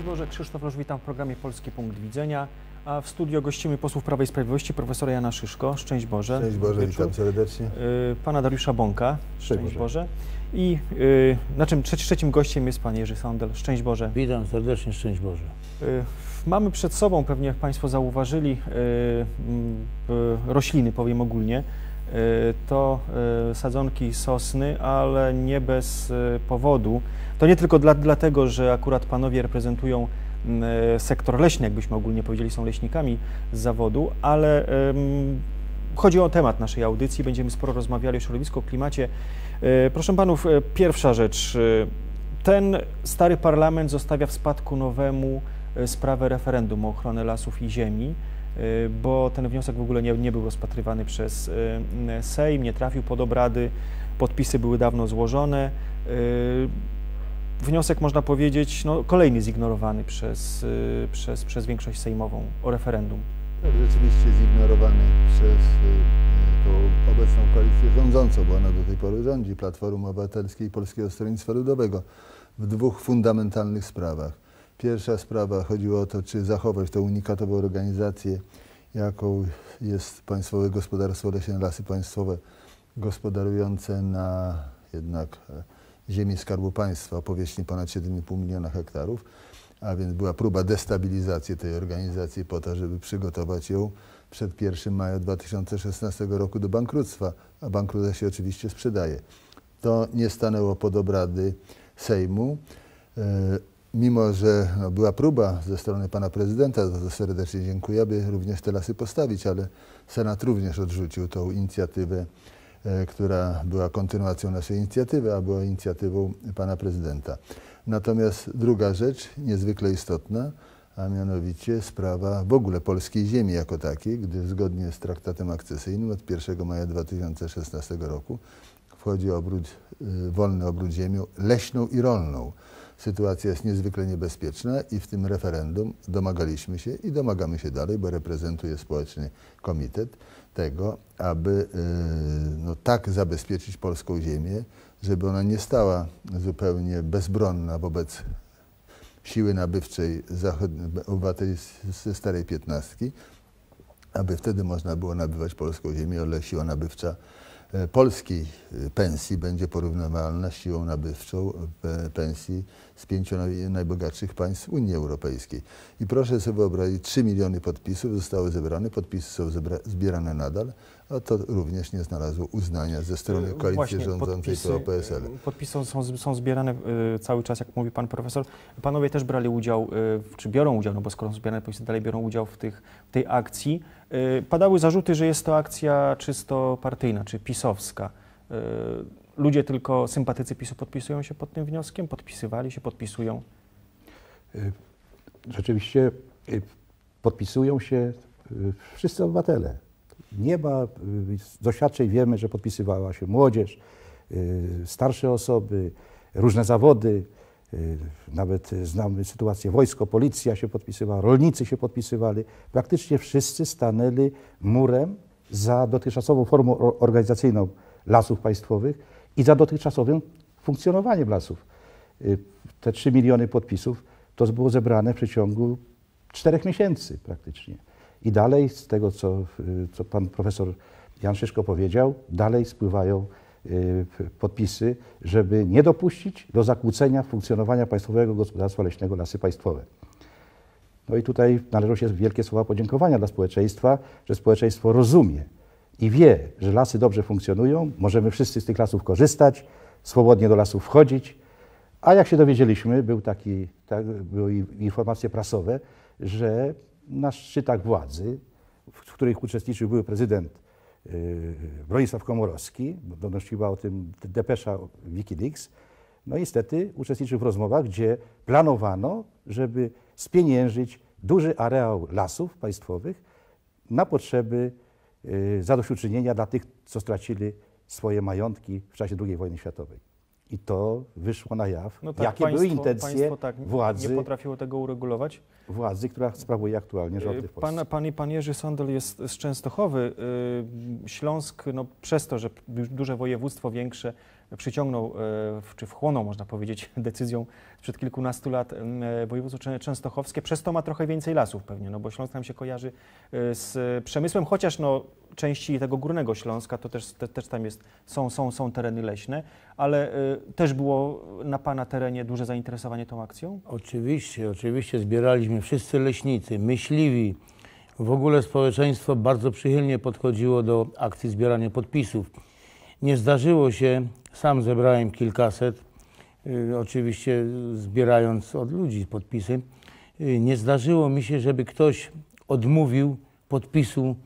Szczęść Boże, Krzysztof Loż, witam w programie Polski Punkt Widzenia. A w studio gościmy posłów Prawa i Sprawiedliwości, profesora Jana Szyszko. Szczęść Boże. Szczęść Boże, Wieczór. witam serdecznie. Y, Pana Dariusza Bąka. Szczęść Boże. Boże. I y, na czym trzeci, trzecim gościem jest Pan Jerzy Sandel. Szczęść Boże. Witam serdecznie, szczęść Boże. Y, Mamy przed sobą, pewnie jak Państwo zauważyli, y, mm, y, rośliny, powiem ogólnie. Y, To y, sadzonki sosny, ale nie bez y, powodu. To nie tylko dla, dlatego, że akurat Panowie reprezentują mm, sektor leśny, jakbyśmy ogólnie powiedzieli, są leśnikami z zawodu, ale chodzi o temat naszej audycji. Będziemy sporo rozmawiali o środowisku, o klimacie. Proszę Panów, pierwsza rzecz. Ten stary parlament zostawia w spadku nowemu sprawę referendum o ochronę lasów i ziemi, bo ten wniosek w ogóle nie, nie był rozpatrywany przez y, Sejm, nie trafił pod obrady, podpisy były dawno złożone. Y, Wniosek, można powiedzieć, no, kolejny zignorowany przez, y, przez, przez większość sejmową o referendum. Tak, rzeczywiście zignorowany przez y, tą obecną koalicję rządzącą, bo ona do tej pory rządzi, Platformy Obywatelskiej i Polskiego Stronnictwa Ludowego, w dwóch fundamentalnych sprawach. Pierwsza sprawa chodziło o to, czy zachować tą unikatową organizację, jaką jest Państwowe Gospodarstwo Leśne Lasy Państwowe, gospodarujące na jednak e, ziemi Skarbu Państwa powierzchni ponad 7,5 miliona hektarów, a więc była próba destabilizacji tej organizacji po to, żeby przygotować ją przed 1 maja 2016 roku do bankructwa, a bankructwo się oczywiście sprzedaje. To nie stanęło pod obrady Sejmu. E, Mimo, że no, była próba ze strony pana prezydenta, za to serdecznie dziękuję, aby również te lasy postawić, ale Senat również odrzucił tą inicjatywę, e, która była kontynuacją naszej inicjatywy, a była inicjatywą pana prezydenta. Natomiast druga rzecz, niezwykle istotna, a mianowicie sprawa w ogóle polskiej ziemi jako takiej, gdyż zgodnie z traktatem akcesyjnym od 1 maja 2016 roku wchodzi obrót, y, wolny obrót ziemią leśną i rolną. Sytuacja jest niezwykle niebezpieczna i w tym referendum domagaliśmy się i domagamy się dalej, bo reprezentuje społeczny komitet tego, aby y, no, tak zabezpieczyć polską ziemię, żeby ona nie stała zupełnie bezbronna wobec siły nabywczej obywateli ze starej piętnastki, aby wtedy można było nabywać polską ziemię, o ile siła nabywcza e, polskiej e, pensji będzie porównywalna siłą nabywczą e, pensji z pięciu naj- najbogatszych państw Unii Europejskiej. I proszę sobie wyobrazić, 3 miliony podpisów zostały zebrane, podpisy są zbierane nadal, a to również nie znalazło uznania ze strony Y, koalicji właśnie, rządzącej PO-PSL. y, Podpisy są, są zbierane y, cały czas, jak mówi pan profesor. Panowie też brali udział, czy biorą udział, no bo skoro są zbierane podpisy, dalej biorą udział w, tych, w tej akcji. Padały zarzuty, że jest to akcja czysto partyjna, czy pisowska. Ludzie tylko, sympatycy PiSu podpisują się pod tym wnioskiem, podpisywali się, podpisują. Rzeczywiście podpisują się wszyscy obywatele. Nie ma, y, z doświadczeń wiemy, że podpisywała się młodzież, y, starsze osoby, różne zawody. y, Nawet znamy sytuację, wojsko, policja się podpisywała, rolnicy się podpisywali. Praktycznie wszyscy stanęli murem za dotychczasową formą organizacyjną lasów państwowych i za dotychczasowym funkcjonowaniem lasów. Y, Te 3 miliony podpisów to było zebrane w przeciągu czterech miesięcy praktycznie. I dalej z tego, co, y, co pan profesor Jan Szyszko powiedział, dalej spływają y, podpisy, żeby nie dopuścić do zakłócenia funkcjonowania Państwowego Gospodarstwa Leśnego Lasy Państwowe. No i tutaj należą się wielkie słowa podziękowania dla społeczeństwa, że społeczeństwo rozumie i wie, że lasy dobrze funkcjonują, możemy wszyscy z tych lasów korzystać, swobodnie do lasów wchodzić. A jak się dowiedzieliśmy, był taki, tak, były informacje prasowe, że na szczytach władzy, w których uczestniczył były prezydent yy, Bronisław Komorowski, donosiła o tym depesza Wikileaks, no niestety uczestniczył w rozmowach, gdzie planowano, żeby spieniężyć duży areał lasów państwowych na potrzeby y, zadośćuczynienia dla tych, co stracili swoje majątki w czasie II wojny światowej. I to wyszło na jaw, No tak, jakie były intencje państwo tak władzy, nie potrafiło tego uregulować. władzy, która sprawuje aktualnie rządy w Polsce. Pan, pan, pan Jerzy Sondel jest z Częstochowy. Y, Śląsk, no, przez to, że du- duże województwo większe, przyciągnął, e, czy wchłonął, można powiedzieć, decyzją sprzed kilkunastu lat e, województwo czę- częstochowskie. Przez to ma trochę więcej lasów pewnie, no bo Śląsk nam się kojarzy e, z przemysłem, chociaż no, części tego górnego Śląska to też, te, też tam jest, są, są, są tereny leśne, ale też było na Pana terenie duże zainteresowanie tą akcją? Oczywiście, oczywiście zbieraliśmy wszyscy leśnicy, myśliwi. W ogóle społeczeństwo bardzo przychylnie podchodziło do akcji zbierania podpisów. Nie zdarzyło się, sam zebrałem kilkaset, y, oczywiście zbierając od ludzi podpisy, y, nie zdarzyło mi się, żeby ktoś odmówił podpisu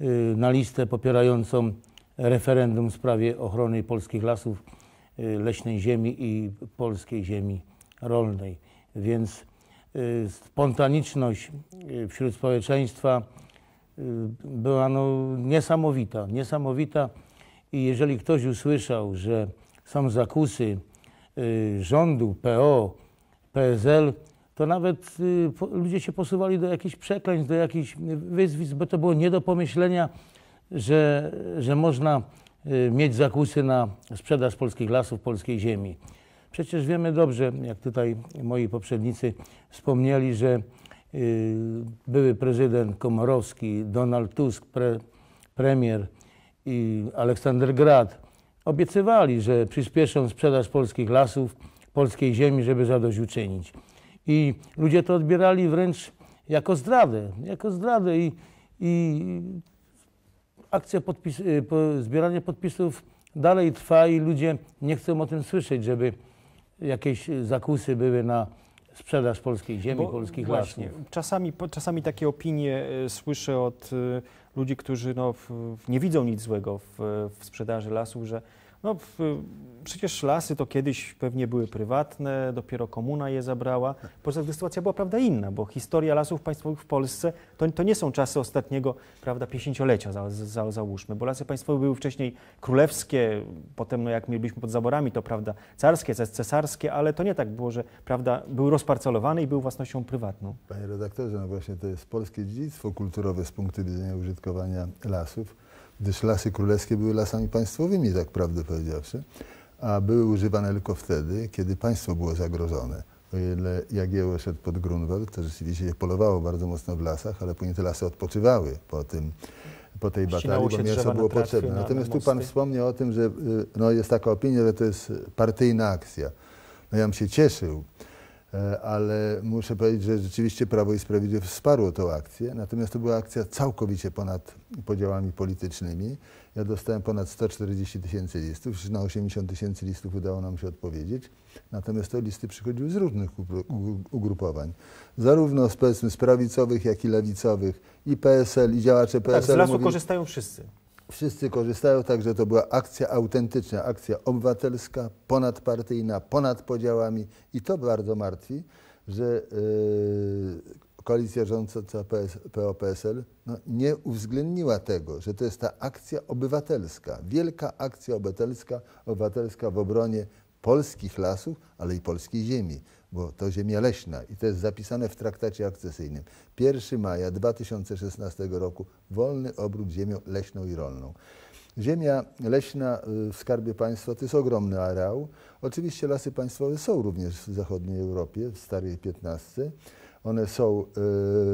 y, na listę popierającą referendum w sprawie ochrony polskich lasów, leśnej ziemi i polskiej ziemi rolnej. Więc spontaniczność wśród społeczeństwa była no, niesamowita, niesamowita. I jeżeli ktoś usłyszał, że są zakusy y, rządu, PO, PSL, to nawet y, ludzie się posuwali do jakichś przekleństw, do jakichś wyzwisk, bo to było nie do pomyślenia, że, że można y, mieć zakusy na sprzedaż polskich lasów, polskiej ziemi. Przecież wiemy dobrze, jak tutaj moi poprzednicy wspomnieli, że były prezydent Komorowski, Donald Tusk, pre, premier i Aleksander Grad obiecywali, że przyspieszą sprzedaż polskich lasów, polskiej ziemi, żeby zadośćuczynić. I ludzie to odbierali wręcz jako zdradę, jako zdradę i, i akcja podpis, y, po, zbieranie podpisów dalej trwa i ludzie nie chcą o tym słyszeć, żeby jakieś zakusy były na sprzedaż polskiej ziemi, Bo polskich właśnie, lasów. Czasami, czasami takie opinie e, słyszę od e, ludzi, którzy no, nie widzą nic złego w, w sprzedaży lasów, że no, przecież lasy to kiedyś pewnie były prywatne, dopiero komuna je zabrała. Poza tym sytuacja była prawda inna, bo historia lasów państwowych w Polsce to, to nie są czasy ostatniego prawda, 50-lecia, za, za, załóżmy, bo lasy państwowe były wcześniej królewskie, potem no, jak mieliśmy pod zaborami, to prawda carskie, ces- cesarskie, ale to nie tak było, że prawda, były rozparcelowane i były własnością prywatną. Panie redaktorze, no właśnie to jest polskie dziedzictwo kulturowe z punktu widzenia użytkowania lasów, gdyż lasy królewskie były lasami państwowymi, tak prawdę powiedziawszy, a były używane tylko wtedy, kiedy państwo było zagrożone. O ile Jagiełło szedł pod Grunwald, to rzeczywiście się polowało bardzo mocno w lasach, ale później te lasy odpoczywały po tym, po tej Ścinało batalii, bo mięso było potrzebne. na- Natomiast na tu pan wspomniał o tym, że y, no, jest taka opinia, że to jest partyjna akcja. No ja bym się cieszył, ale muszę powiedzieć, że rzeczywiście Prawo i Sprawiedliwość wsparło tą akcję, natomiast to była akcja całkowicie ponad podziałami politycznymi. Ja dostałem ponad 140 tysięcy listów, już na 80 tysięcy listów udało nam się odpowiedzieć, natomiast te listy przychodziły z różnych ugrupowań, zarówno z, powiedzmy, z prawicowych, jak i lewicowych, i PSL, i działacze Tak, z PSL. lasu mówili- korzystają wszyscy. Wszyscy korzystają, także to była akcja autentyczna, akcja obywatelska, ponadpartyjna, ponad podziałami. I to bardzo martwi, że yy, koalicja rządząca PS, PO-PSL no, nie uwzględniła tego, że to jest ta akcja obywatelska, wielka akcja obywatelska, obywatelska w obronie polskich lasów, ale i polskiej ziemi, bo to ziemia leśna i to jest zapisane w traktacie akcesyjnym. 1 maja 2016 roku wolny obrót ziemią leśną i rolną. Ziemia leśna y, w Skarbie Państwa to jest ogromny areał. Oczywiście lasy państwowe są również w zachodniej Europie, w starej 15. One są y,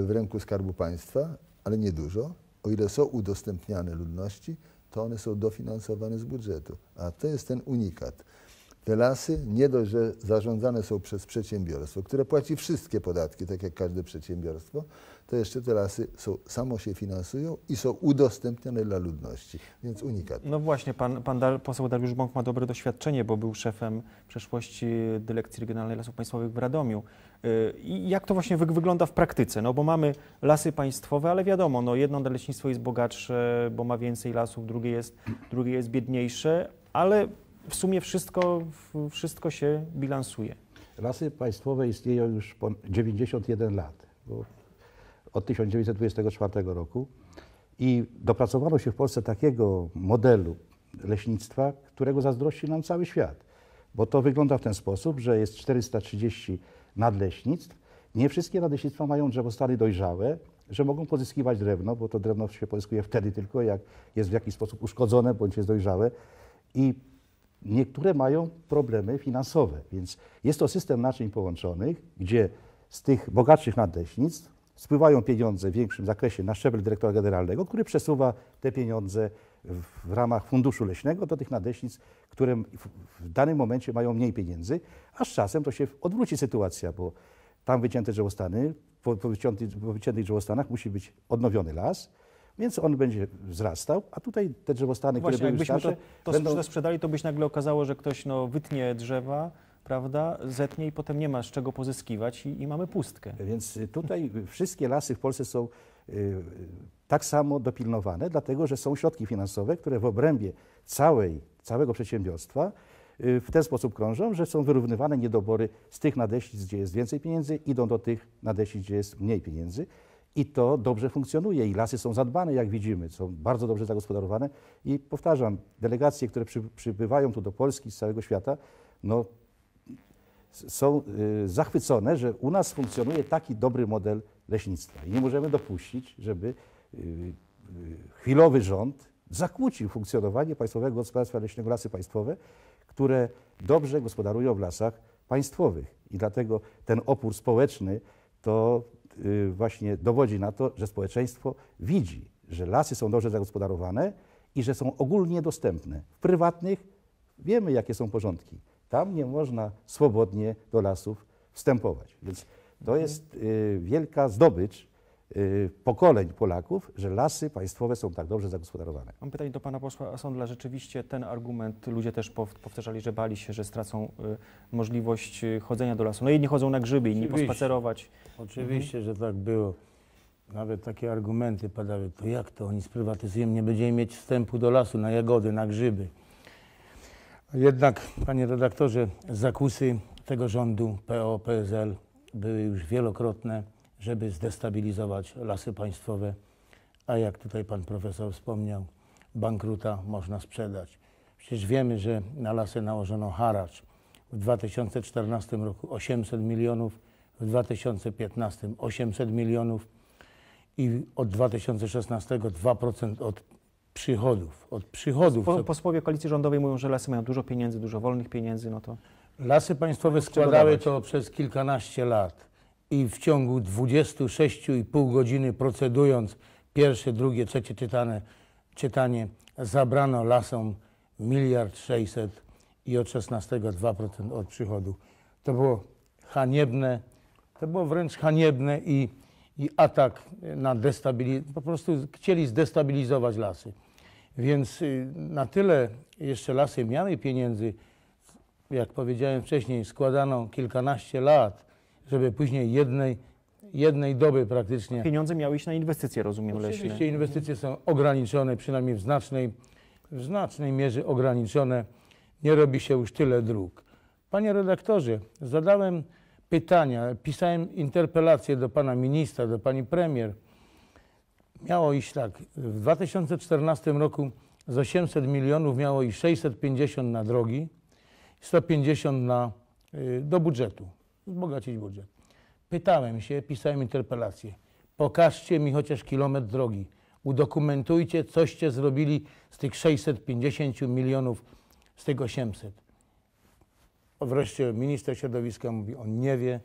w ręku Skarbu Państwa, ale niedużo. O ile są udostępniane ludności, to one są dofinansowane z budżetu. A to jest ten unikat. Te lasy nie dość, że zarządzane są przez przedsiębiorstwo, które płaci wszystkie podatki, tak jak każde przedsiębiorstwo, to jeszcze te lasy są, samo się finansują i są udostępniane dla ludności, więc unikat. No właśnie, pan, pan Dar, poseł Dariusz Bąk ma dobre doświadczenie, bo był szefem w przeszłości Dyrekcji Regionalnej Lasów Państwowych w Radomiu. Y, I jak to właśnie wy, wygląda w praktyce? No bo mamy lasy państwowe, ale wiadomo, no jedno leśnictwo jest bogatsze, bo ma więcej lasów, drugie jest, drugie jest biedniejsze, ale w sumie wszystko, wszystko się bilansuje. Lasy państwowe istnieją już po 91 lat, od 1924 roku i dopracowano się w Polsce takiego modelu leśnictwa, którego zazdrości nam cały świat. Bo to wygląda w ten sposób, że jest 430 nadleśnictw. Nie wszystkie nadleśnictwa mają drzewostany dojrzałe, że mogą pozyskiwać drewno, bo to drewno się pozyskuje wtedy tylko, jak jest w jakiś sposób uszkodzone bądź jest dojrzałe. I niektóre mają problemy finansowe, więc jest to system naczyń połączonych, gdzie z tych bogatszych nadleśnictw spływają pieniądze w większym zakresie na szczebel dyrektora generalnego, który przesuwa te pieniądze w, ramach funduszu leśnego do tych nadleśnictw, które w, danym momencie mają mniej pieniędzy, a z czasem to się odwróci sytuacja, bo tam wycięte drzewostany, po wyciętych drzewostanach musi być odnowiony las, więc on będzie wzrastał, a tutaj te drzewostany, Właśnie, które były jakbyśmy to, starsze, to będą... sprzedali, to byś nagle okazało, że ktoś no, wytnie drzewa, prawda, zetnie i potem nie ma z czego pozyskiwać i, i mamy pustkę. Więc y, tutaj wszystkie lasy w Polsce są y, tak samo dopilnowane, dlatego że są środki finansowe, które w obrębie całej, całego przedsiębiorstwa y, w ten sposób krążą, że są wyrównywane niedobory z tych nadleśnictw, gdzie jest więcej pieniędzy, idą do tych nadleśnictw, gdzie jest mniej pieniędzy. I to dobrze funkcjonuje i lasy są zadbane, jak widzimy, są bardzo dobrze zagospodarowane. I powtarzam, delegacje, które przy, przybywają tu do Polski z całego świata, no, są y, zachwycone, że u nas funkcjonuje taki dobry model leśnictwa. I nie możemy dopuścić, żeby y, y, chwilowy rząd zakłócił funkcjonowanie Państwowego Gospodarstwa Leśnego Lasy Państwowe, które dobrze gospodarują w lasach państwowych. I dlatego ten opór społeczny to właśnie dowodzi na to, że społeczeństwo widzi, że lasy są dobrze zagospodarowane i że są ogólnie dostępne. W prywatnych wiemy, jakie są porządki. Tam nie można swobodnie do lasów wstępować. Więc to jest y, wielka zdobycz y, pokoleń Polaków, że lasy państwowe są tak dobrze zagospodarowane. Mam pytanie do pana posła Asondla. Rzeczywiście ten argument ludzie też pow- powtarzali, że bali się, że stracą y, możliwość y, chodzenia do lasu. No jedni chodzą na grzyby, inni Oczywiście. pospacerować. Oczywiście, że tak było. Nawet takie argumenty padały. To jak to oni sprywatyzują? Nie będziemy mieć wstępu do lasu na jagody, na grzyby. Jednak, panie redaktorze, zakusy tego rządu PO-PSL były już wielokrotne, żeby zdestabilizować lasy państwowe, a jak tutaj pan profesor wspomniał, bankruta można sprzedać. Przecież wiemy, że na lasy nałożono haracz. W 2014 roku 800 milionów, w 2015 800 milionów i od 2016 2% od przychodów. Od przychodów. Po, posłowie koalicji rządowej mówią, że lasy mają dużo pieniędzy, dużo wolnych pieniędzy, no to Lasy państwowe składały to przez kilkanaście lat i w ciągu 26,5 godziny procedując pierwsze, drugie, trzecie czytane, czytanie zabrano lasom miliard sześćset i od 16 2% od przychodu. To było haniebne, to było wręcz haniebne i, i atak na destabilizację, po prostu chcieli zdestabilizować lasy. Więc y, na tyle jeszcze lasy miały pieniędzy, jak powiedziałem wcześniej, składano kilkanaście lat, żeby później jednej, jednej doby praktycznie. pieniądze miały iść na inwestycje, rozumiem, leśne. Oczywiście inwestycje są ograniczone, przynajmniej w znacznej, w znacznej mierze ograniczone. Nie robi się już tyle dróg. Panie redaktorze, zadałem pytania, pisałem interpelacje do pana ministra, do pani premier. Miało iść tak, w 2014 roku z 800 milionów miało iść 650 na drogi, 150 na, y, do budżetu, wzbogacić budżet. Pytałem się, pisałem interpelację. Pokażcie mi chociaż kilometr drogi. Udokumentujcie, coście zrobili z tych 650 milionów, z tych 800. Wreszcie minister środowiska mówi, on nie wie.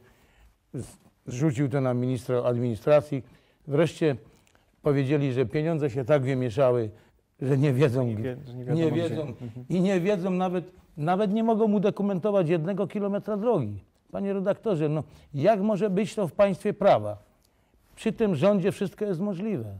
Zrzucił to na ministra administracji. Wreszcie powiedzieli, że pieniądze się tak wymieszały, że nie wiedzą, Nie gdzie- wie- nie nie wiedzą, gdzie. i nie wiedzą nawet, nawet nie mogą udokumentować jednego kilometra drogi. Panie redaktorze, no jak może być to w państwie prawa? Przy tym rządzie wszystko jest możliwe.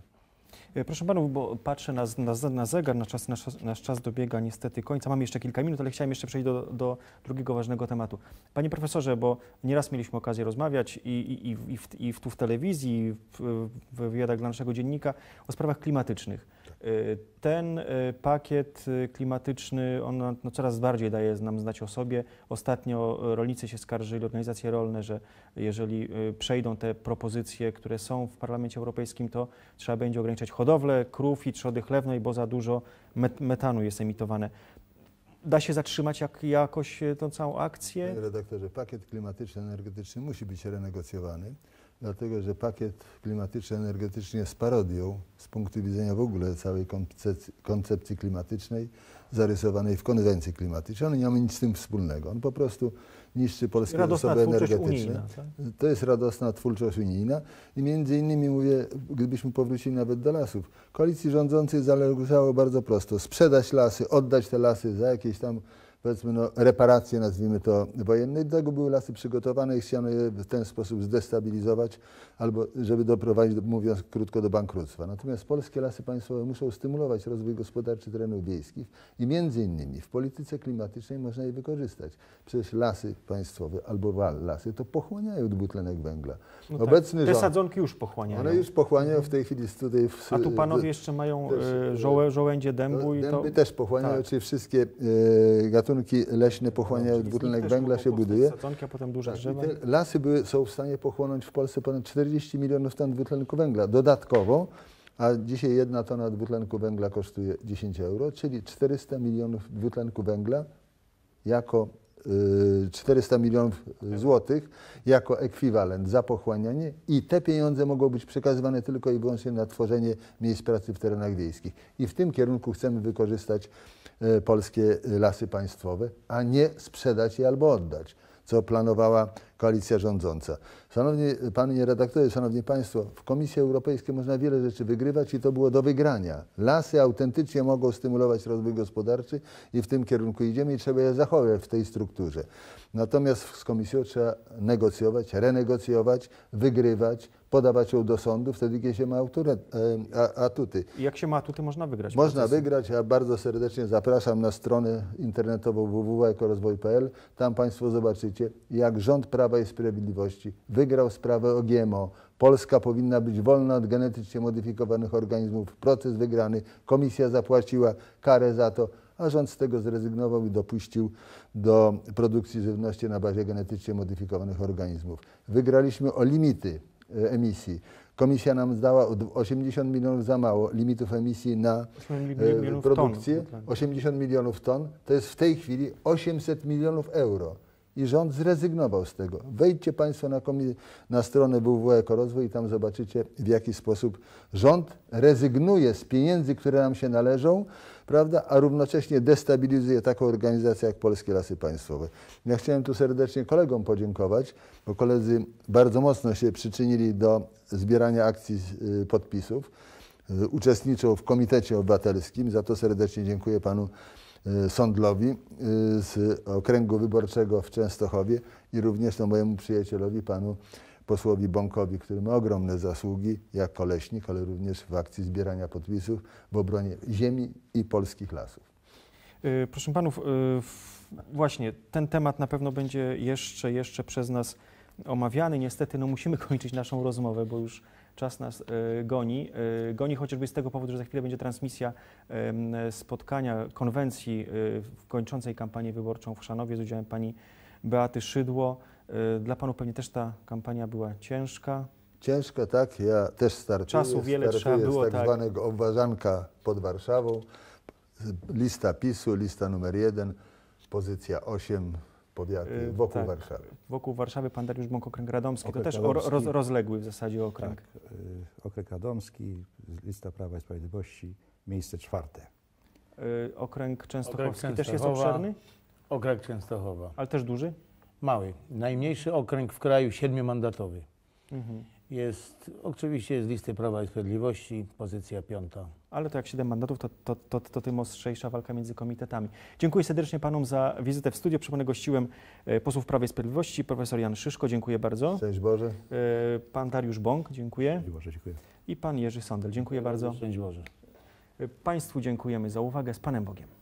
E, Proszę panów, bo patrzę na, na, na zegar, nasz czas, nasz, nasz czas dobiega niestety końca. Mam jeszcze kilka minut, ale chciałem jeszcze przejść do, do drugiego ważnego tematu. Panie profesorze, bo nieraz mieliśmy okazję rozmawiać i, i, i, w, i w, tu w telewizji, i w, w wywiadach dla naszego dziennika o sprawach klimatycznych. E, Ten e, pakiet e, klimatyczny, on no, coraz bardziej daje nam znać o sobie. Ostatnio rolnicy się skarżyli, organizacje rolne, że jeżeli przejdą te propozycje, które są w Parlamencie Europejskim, to trzeba będzie ograniczać hodowlę krów i trzody chlewnej, bo za dużo met metanu jest emitowane. Da się zatrzymać jak, jakoś tą całą akcję? Redaktorze, pakiet klimatyczny, energetyczny musi być renegocjowany. Dlatego że pakiet klimatyczno-energetyczny jest parodią z punktu widzenia w ogóle całej koncepcji, koncepcji klimatycznej zarysowanej w konwencji klimatycznej. On nie ma nic z tym wspólnego. On po prostu niszczy polskie Radosna zasoby energetyczne. unijna, tak? To jest radosna twórczość unijna i między innymi mówię, gdybyśmy powrócili nawet do lasów, koalicji rządzącej zależało bardzo prosto, sprzedać lasy, oddać te lasy za jakieś tam powiedzmy no, reparacje, nazwijmy to wojenne. Do tego były lasy przygotowane i chciano je w ten sposób zdestabilizować albo żeby doprowadzić, mówiąc krótko, do bankructwa. Natomiast polskie lasy państwowe muszą stymulować rozwój gospodarczy terenów wiejskich i między innymi w polityce klimatycznej można je wykorzystać. Przecież lasy państwowe albo wal lasy to pochłaniają dwutlenek węgla. No tak. Obecny Te rząd, sadzonki już pochłaniają. one już pochłaniają w tej chwili tutaj w, A tu panowie jeszcze mają też, e, żołę, żołędzie dębu i to... Dęby też pochłaniają, tak. czyli wszystkie e, gatunki leśne pochłaniają nich dwutlenek węgla, się buduje. Sadzonki, a potem duże Tak, drzewa. lasy były, są w stanie pochłonąć w Polsce ponad 40 milionów ton dwutlenku węgla dodatkowo, a dzisiaj jedna tona dwutlenku węgla kosztuje 10 euro, czyli 400 milionów dwutlenku węgla jako 400 milionów złotych jako ekwiwalent za pochłanianie i te pieniądze mogą być przekazywane tylko i wyłącznie na tworzenie miejsc pracy w terenach wiejskich. I w tym kierunku chcemy wykorzystać e, polskie lasy państwowe, a nie sprzedać je albo oddać, co planowała koalicja rządząca. Szanowni Panie Redaktorze, Szanowni Państwo, w Komisji Europejskiej można wiele rzeczy wygrywać i to było do wygrania. Lasy autentycznie mogą stymulować rozwój gospodarczy i w tym kierunku idziemy i trzeba je zachować w tej strukturze. Natomiast z Komisją trzeba negocjować, renegocjować, wygrywać, podawać ją do sądu wtedy, kiedy się ma e, a- atuty. I jak się ma atuty, można wygrać. Można wygrać. Ja bardzo serdecznie zapraszam na stronę internetową www.ekorozwoj.pl. Tam Państwo zobaczycie, jak rząd Prawa i Sprawiedliwości wygrał sprawę o GMO. Polska powinna być wolna od genetycznie modyfikowanych organizmów. Proces wygrany. Komisja zapłaciła karę za to, a rząd z tego zrezygnował i dopuścił do produkcji żywności na bazie genetycznie modyfikowanych organizmów. Wygraliśmy o limity e, emisji. Komisja nam zdała o d- 80 milionów za mało limitów emisji na 80 e, milionów produkcję. dwutlenku. 80 milionów ton to jest w tej chwili 800 milionów euro. I rząd zrezygnował z tego. Wejdźcie Państwo na, na stronę www.ekorozwój i tam zobaczycie, w jaki sposób rząd rezygnuje z pieniędzy, które nam się należą, prawda, a równocześnie destabilizuje taką organizację jak Polskie Lasy Państwowe. Ja chciałem tu serdecznie kolegom podziękować, bo koledzy bardzo mocno się przyczynili do zbierania akcji y, podpisów. Y, Uczestniczą w Komitecie Obywatelskim. Za to serdecznie dziękuję panu Sądlowi y, z Okręgu Wyborczego w Częstochowie i również no, mojemu przyjacielowi, panu posłowi Bąkowi, który ma ogromne zasługi jako leśnik, ale również w akcji zbierania podpisów w obronie ziemi i polskich lasów. Y, Proszę panów, y, właśnie ten temat na pewno będzie jeszcze, jeszcze przez nas omawiany. Niestety no, musimy kończyć naszą rozmowę, bo już czas nas y, goni. Y, Goni chociażby z tego powodu, że za chwilę będzie transmisja spotkania konwencji y, kończącej kampanię wyborczą w Chrzanowie z udziałem pani Beaty Szydło. Dla panów pewnie też ta kampania była ciężka. Ciężko, tak? Ja też startuję. Czasu wiele startuję trzeba było, z tak, tak. zwanego obważanka pod Warszawą. Lista PiSu, lista numer jeden, pozycja 8, powiaty Y, wokół tak. Warszawy. Wokół Warszawy pan Dariusz Bąk, okręg radomski. Okręg to też o- radomski. roz, rozległy w zasadzie okręg. Tak, y, okręg Radomski, lista Prawa i Sprawiedliwości, miejsce czwarte. Y, Okręg Częstochowski Okręg też jest obszerny, Okręg Częstochowa. ale też duży. Mały. Najmniejszy okręg w kraju, siedmiomandatowy. Mhm. Jest, oczywiście z listy Prawa i Sprawiedliwości, pozycja piąta. Ale to jak 7 mandatów, to, to, to, to tym ostrzejsza walka między komitetami. Dziękuję serdecznie panom za wizytę w studio. Przypomnę, gościłem e, posłów Prawa i Sprawiedliwości, profesor Jan Szyszko, dziękuję bardzo. Szczęść Boże. E, Pan Dariusz Bąk, dziękuję. Bardzo dziękuję. I pan Jerzy Sondel, dziękuję bardzo. Szczęść Boże. E, Państwu dziękujemy za uwagę. Z Panem Bogiem.